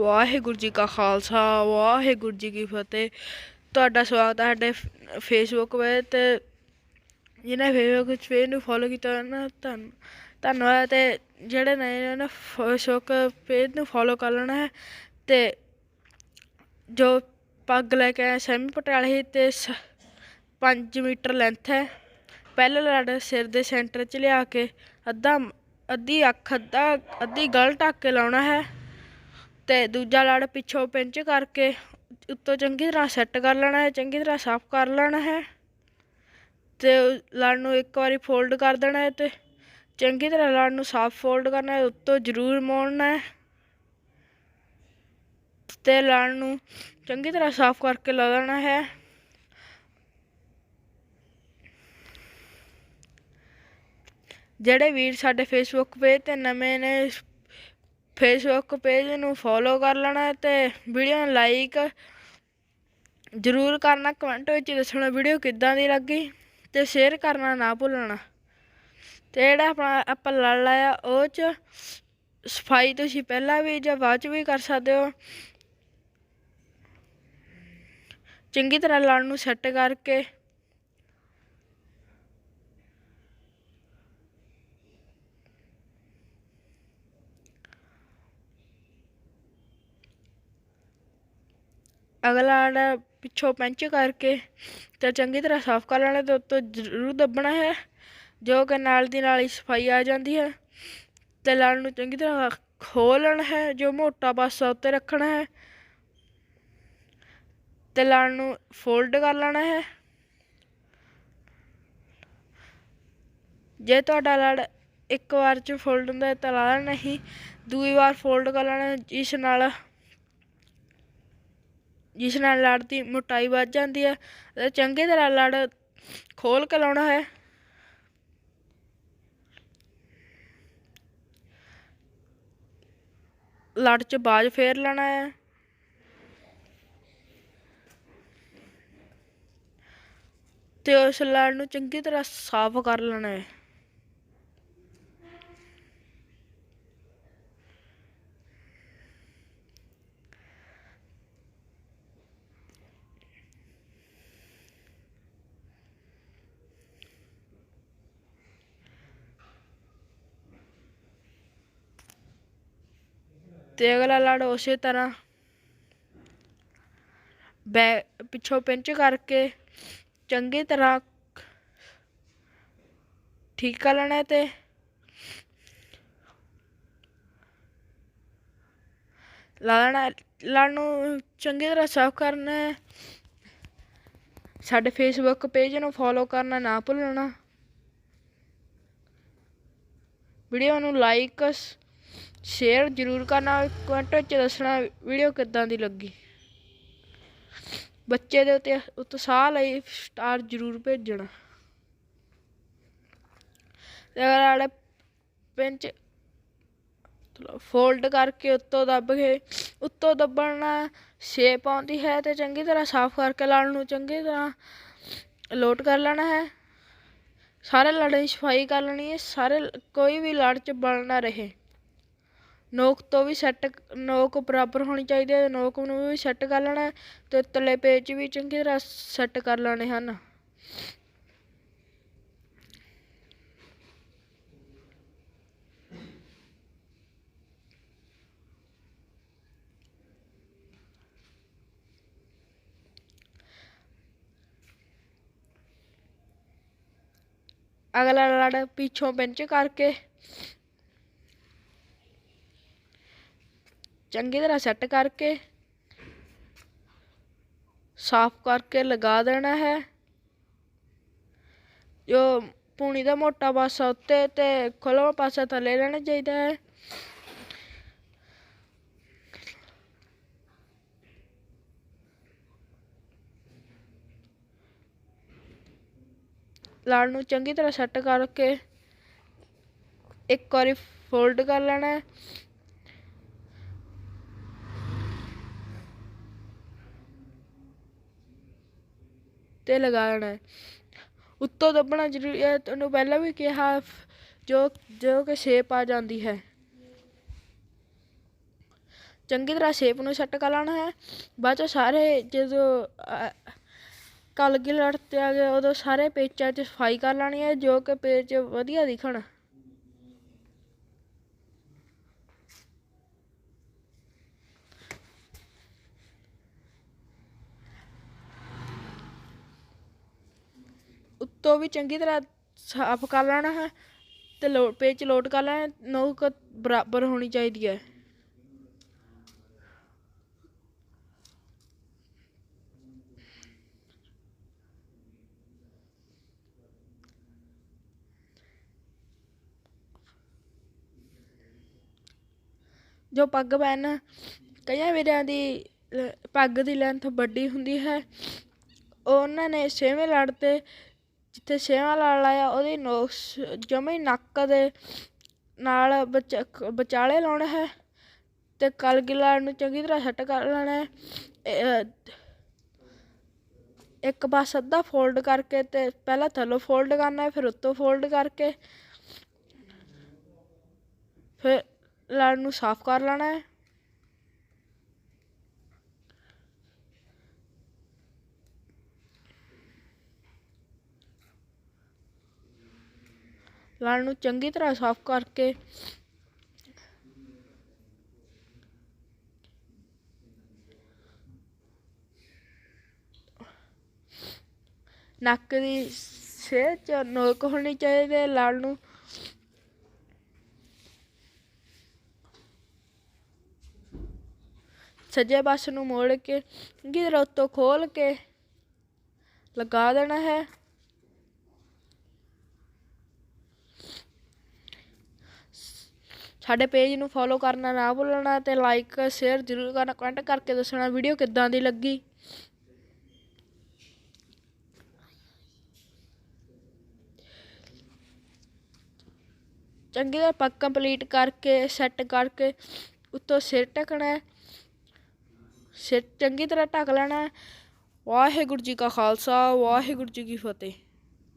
ਵਾਹਿਗੁਰੂ ਜੀ ਕਾ ਖਾਲਸਾ, ਵਾਹਿਗੁਰੂ ਜੀ ਕੀ ਫਤਿਹ। ਤੁਹਾਡਾ ਸਵਾਗਤ ਹੈ ਸਾਡੇ ਫੇਸਬੁੱਕ 'ਤੇ ਤੇ ਜਿਹਨੇ ਫੇਸਬੁੱਕ ਪੇਜ ਨੂੰ ਫੋਲੋ ਕੀਤਾ ਨਾ, ਧੰਨ, ਧੰਨਵਾਦ ਤੇ ਜਿਹੜੇ ਨਵੇਂ ਨੇ ਨਾ ਫੇਸਬੁੱਕ ਪੇਜ ਨੂੰ ਫੋਲੋ ਕਰ ਲੈਣਾ ਹੈ ਤੇ ਜੋ ਪੱਗ ਲੈ ਕੇ ਆਇਆ ਸੈਮੀ ਪਟਿਆਲੇ ਸੀ ਤੇ 5 ਮੀਟਰ ਲੈਂਥ ਹੈ। ਪਹਿਲਾ ਲੜ ਸਿਰ ਦੇ ਸੈਂਟਰ 'ਚ ਲਿਆ ਕੇ ਅੱਧਾ ਅੱਧੀ ਅੱਖ ਅੱਧਾ, ਅੱਧੀ ਗਲ ਢੱਕ ਕੇ ਲਾਉਣਾ ਹੈ। ਤੇ ਦੂਜਾ ਲੜ ਪਿੱਛੋਂ ਪਿੰਚ ਕਰਕੇ ਉੱਤੋਂ ਚੰਗੀ ਤਰ੍ਹਾਂ ਸੈੱਟ ਕਰ ਲੈਣਾ ਹੈ, ਚੰਗੀ ਤਰ੍ਹਾਂ ਸਾਫ਼ ਕਰ ਲੈਣਾ ਹੈ ਤੇ ਲੜ ਨੂੰ ਇੱਕ ਵਾਰੀ ਫੋਲਡ ਕਰ ਦੇਣਾ ਹੈ ਤੇ ਚੰਗੀ ਤਰ੍ਹਾਂ ਲੜ ਨੂੰ ਸਾਫ਼ ਫੋਲਡ ਕਰਨਾ ਹੈ, ਉੱਤੋਂ ਜ਼ਰੂਰ ਮੋੜਨਾ ਹੈ ਤੇ ਲੜ ਨੂੰ ਚੰਗੀ ਤਰ੍ਹਾਂ ਸਾਫ਼ ਕਰਕੇ ਲਾ ਦੇਣਾ ਹੈ। ਜਿਹੜੇ ਵੀਰ ਸਾਡੇ ਫੇਸਬੁੱਕ ਪੇਜ ਤੇ ਨਵੇਂ ਨੇ ਫੇਸਬੁੱਕ ਪੇਜ ਨੂੰ ਫੋਲੋ ਕਰ ਲੈਣਾ ਤੇ ਵੀਡੀਓ ਨੂੰ ਲਾਈਕ ਜ਼ਰੂਰ ਕਰਨਾ ਕਮੈਂਟ ਵਿੱਚ ਦੱਸਣਾ ਵੀਡੀਓ ਕਿੱਦਾਂ ਦੀ ਲੱਗੀ ਤੇ ਸ਼ੇਅਰ ਕਰਨਾ ਨਾ ਭੁੱਲਣਾ। ਤੇ ਜਿਹੜਾ ਆਪਣਾ, ਆਪਾਂ ਲੜ ਲਾਇਆ, ਉਹ ਚ ਸਫ਼ਾਈ ਤੁਸੀਂ ਪਹਿਲਾਂ ਵੀ ਜਾਂ ਬਾਅਦ ਚ ਵੀ ਕਰ ਸਕਦੇ ਹੋ। ਚੰਗੀ ਤਰ੍ਹਾਂ ਲੜ ਨੂੰ ਸੈੱਟ ਕਰਕੇ ਅਗਲਾ ਆੜਾ ਪਿੱਛੋਂ ਪੈਂਚ ਕਰਕੇ ਤੇ ਚੰਗੀ ਤਰ੍ਹਾਂ ਸਾਫ਼ ਕਰ ਲੈਣਾ ਤੇ ਉੱਤੋਂ ਜ਼ਰੂਰ ਦੱਬਣਾ ਹੈ। ਜੋ ਕਿ ਨਾਲ ਦੀ ਨਾਲ ਹੀ ਸਫ਼ਾਈ ਆ ਜਾਂਦੀ ਹੈ ਤੇ ਲੜ ਨੂੰ ਚੰਗੀ ਤਰ੍ਹਾਂ ਖੋਲ੍ਹਣਾ ਹੈ, ਜੋ ਮੋਟਾ ਪਾਸਾ ਉੱਤੇ ਰੱਖਣਾ ਹੈ। ਤੇ ਲੜ ਨੂੰ ਫੋਲਡ ਕਰ ਲੈਣਾ ਹੈ। ਜੇ ਤੁਹਾਡਾ ਲੜ ਇੱਕ ਵਾਰ ਚ ਫੋਲਡ ਹੁੰਦਾ ਤਾਂ ਲਾ ਲੈਣਾ ਨਹੀਂ, ਦੂਈ ਵਾਰ ਫੋਲਡ ਕਰ ਲੈਣਾ ਜਿਸ ਨਾਲ ਜਿਸ ਨਾਲ ਲੜ ਦੀ ਮੋਟਾਈ ਵੱਧ ਜਾਂਦੀ ਹੈ ਅਤੇ ਚੰਗੀ ਤਰ੍ਹਾਂ ਲੜ ਖੋਲ ਕੇ ਲਾਉਣਾ ਹੈ। ਲੜ 'ਚ ਬਾਜ ਫੇਰ ਲੈਣਾ ਹੈ। ਤੇ ਉਸ ਲੜ ਨੂੰ ਚੰਗੀ ਤਰ੍ਹਾਂ ਸਾਫ਼ ਕਰ ਲੈਣਾ ਹੈ। ਤੇ ਅਗਲਾ ਲੜ ਉਸੇ ਤਰ੍ਹਾਂ। ਬੈ, ਪਿੱਛੋਂ ਪਿੰਚ ਕਰਕੇ ਚੰਗੀ ਤਰ੍ਹਾਂ ਠੀਕ ਕਰ ਲੈਣਾ ਤੇ। ਲਾਣਾ, ਲੜ ਨੂੰ ਚੰਗੀ ਤਰ੍ਹਾਂ ਸਾਫ਼ ਕਰਨਾ ਹੈ। ਸਾਡੇ ਫੇਸਬੁੱਕ ਪੇਜ ਨੂੰ ਫੋਲੋ ਕਰਨਾ, ਨਾ ਭੁੱਲਣਾ। ਵੀਡੀਓ ਨੂੰ ਲਾਈਕ ਸ਼ੇਅਰ ਜ਼ਰੂਰ ਕਰਨਾ ਕਮੈਂਟ ਵਿੱਚ ਦੱਸਣਾ ਵੀਡੀਓ ਕਿੱਦਾਂ ਦੀ ਲੱਗੀ। ਬੱਚੇ ਦੇ ਉੱਤੇ ਉਤਸ਼ਾਹ ਲਈ ਸਟਾਰ ਜ਼ਰੂਰ ਭੇਜਣਾ। ਤੇ ਅਗਰ ਵਾਲੇ ਪਿੰਚ ਫੋਲਡ ਕਰਕੇ ਉੱਤੋਂ ਦੱਬ ਕੇ ਉੱਤੋਂ ਦੱਬਣਾ ਸ਼ੇਪ ਆਉਂਦੀ ਹੈ ਤੇ ਚੰਗੀ ਤਰ੍ਹਾਂ ਸਾਫ਼ ਕਰਕੇ ਲੜ ਨੂੰ ਚੰਗੀ ਤਰ੍ਹਾਂ ਲੋਟ ਕਰ ਲੈਣਾ ਹੈ। ਸਾਰੇ ਲੜ ਸਫ਼ਾਈ ਕਰ ਲੈਣੀ ਹੈ, ਸਾਰੇ ਕੋਈ ਵੀ ਲੜ ਚ ਬਲ ਨਾ ਰਹੇ। ਨੋਕ ਤੋਂ ਵੀ ਸੈੱਟ ਨੋਕ ਬਰਾਬਰ ਹੋਣੀ ਚਾਹੀਦੀ ਹੈ, ਨੋਕ ਨੂੰ ਵੀ ਸੈੱਟ ਕਰ ਲੈਣਾ ਤੇ ਤਲੇ ਪੇਜ ਵੀ ਚੰਗੀ ਤਰ੍ਹਾਂ ਸੈੱਟ ਕਰ ਲੈਣੇ ਹਨ। ਅਗਲਾ ਲੜ ਪਿੱਛੋਂ ਪਿੰਚ ਕਰਕੇ। ਚੰਗੀ ਤਰ੍ਹਾਂ ਸੈੱਟ ਕਰਕੇ, ਸਾਫ਼ ਕਰਕੇ ਲਗਾ ਦੇਣਾ ਹੈ। ਜੋ ਪੂਣੀ ਦਾ ਮੋਟਾ ਪਾਸਾ ਉੱਤੇ ਤੇ ਖੁੱਲ੍ਹਾ ਪਾਸਾ ਥੱਲੇ ਰਹਿਣਾ ਚਾਹੀਦਾ ਹੈ। ਲਾੜ ਨੂੰ ਚੰਗੀ ਤਰ੍ਹਾਂ ਸੈੱਟ ਕਰਕੇ ਇੱਕ ਵਾਰੀ ਫੋਲਡ ਕਰ ਲੈਣਾ ਹੈ। ਤੇ ਲਗਾਉਣਾ ਹੈ। ਉੱਤੋਂ ਦੱਬਣਾ ਜ਼ਰੂਰੀ ਹੈ ਤੁਹਾਨੂੰ ਪਹਿਲਾਂ ਵੀ ਕਿਹਾ, ਜੋ ਜੋ ਕਿ ਸ਼ੇਪ ਆ ਜਾਂਦੀ ਹੈ। ਚੰਗੀ ਤਰ੍ਹਾਂ ਸ਼ੇਪ ਨੂੰ ਸੈੱਟ ਕਰ ਲੈਣਾ ਹੈ। ਬਾਅਦ ਚੋਂ ਸਾਰੇ ਜਦੋਂ ਕਲਗੀ ਲੜਤੇ ਆ ਗਏ, ਉਦੋਂ ਸਾਰੇ ਪੇਜਾਂ 'ਚ ਸਫ਼ਾਈ ਕਰ ਲੈਣੀ ਹੈ, ਜੋ ਕਿ ਪੇਜ ਵਧੀਆ ਦਿਖਣ। ਤੋਂ ਵੀ ਚੰਗੀ ਤਰ੍ਹਾਂ ਸਾਫ਼ ਕਰ ਲੈਣਾ ਹੈ ਤੇ ਲੋਟ ਪੇਜ ਲੋਡ ਕਰ ਲੈਣਾ ਨੋਕ ਬਰਾਬਰ ਹੋਣੀ ਚਾਹੀਦੀ ਹੈ। ਜੋ ਪੱਗ ਪਹਿਨ ਕਈਆਂ ਵੀਰਾਂ ਦੀ ਪੱਗ ਦੀ ਲੈਂਥ ਵੱਡੀ ਹੁੰਦੀ ਹੈ। ਉਹਨਾਂ ਨੇ ਛੇਵੇਂ ਲੜ ਤੇ ਜਿੱਥੇ ਛੇਵਾਂ ਲੜ ਲਾਇਆ, ਉਹਦੀ ਨੋਕ ਜਮੇ ਨੱਕ ਦੇ ਨਾਲ ਵਿਚ- ਵਿਚਾਲੇ ਲਾਉਣਾ ਹੈ ਤੇ ਕਲਗੀ ਲੜ ਨੂੰ ਚੰਗੀ ਤਰ੍ਹਾਂ ਸੈੱਟ ਕਰ ਲੈਣਾ ਹੈ। ਇੱਕ ਪਾਸ ਅੱਧਾ ਫੋਲਡ ਕਰਕੇ ਤੇ ਪਹਿਲਾਂ ਥੱਲੋਂ ਫੋਲਡ ਕਰਨਾ ਹੈ, ਫਿਰ ਉੱਤੋਂ ਫੋਲਡ ਕਰਕੇ, ਫਿਰ ਲੜ ਨੂੰ ਸਾਫ਼ ਕਰ ਲੈਣਾ ਹੈ। ਲਾਲ ਨੂੰ ਚੰਗੀ ਤਰ੍ਹਾਂ ਸਾਫ਼ ਕਰਕੇ। ਨੱਕ ਦੀ ਸਿਰ 'ਚ ਨੋਕ ਹੋਣੀ ਚਾਹੀਦੀ ਹੈ ਲੜ ਨੂੰ। ਸੱਜੇ ਪਾਸੇ ਨੂੰ ਮੋੜ ਕੇ ਚੰਗੀ ਤਰ੍ਹਾਂ ਉੱਤੋਂ ਖੋਲ ਕੇ ਲਗਾ ਦੇਣਾ ਹੈ। ਸਾਡੇ ਪੇਜ ਨੂੰ ਫੋਲੋ ਕਰਨਾ ਨਾ ਭੁੱਲਣਾ ਤੇ ਲਾਈਕ ਸ਼ੇਅਰ ਜ਼ਰੂਰ ਕਰਨਾ ਕਮੈਂਟ ਕਰਕੇ ਦੱਸਣਾ ਵੀਡੀਓ ਕਿੱਦਾਂ ਦੀ ਲੱਗੀ। ਚੰਗੀ ਤਰ੍ਹਾਂ ਪੱਕ ਕੰਪਲੀਟ ਕਰਕੇ ਸੈੱਟ ਕਰਕੇ ਉੱਤੋਂ ਸਿਰ ਢੱਕਣਾ ਸਿਰ ਚੰਗੀ ਤਰ੍ਹਾਂ ਢੱਕ ਲੈਣਾ ਵਾਹਿਗੁਰੂ ਜੀ ਕਾ ਖਾਲਸਾ, ਵਾਹਿਗੁਰੂ ਜੀ ਕੀ ਫਤਿਹ।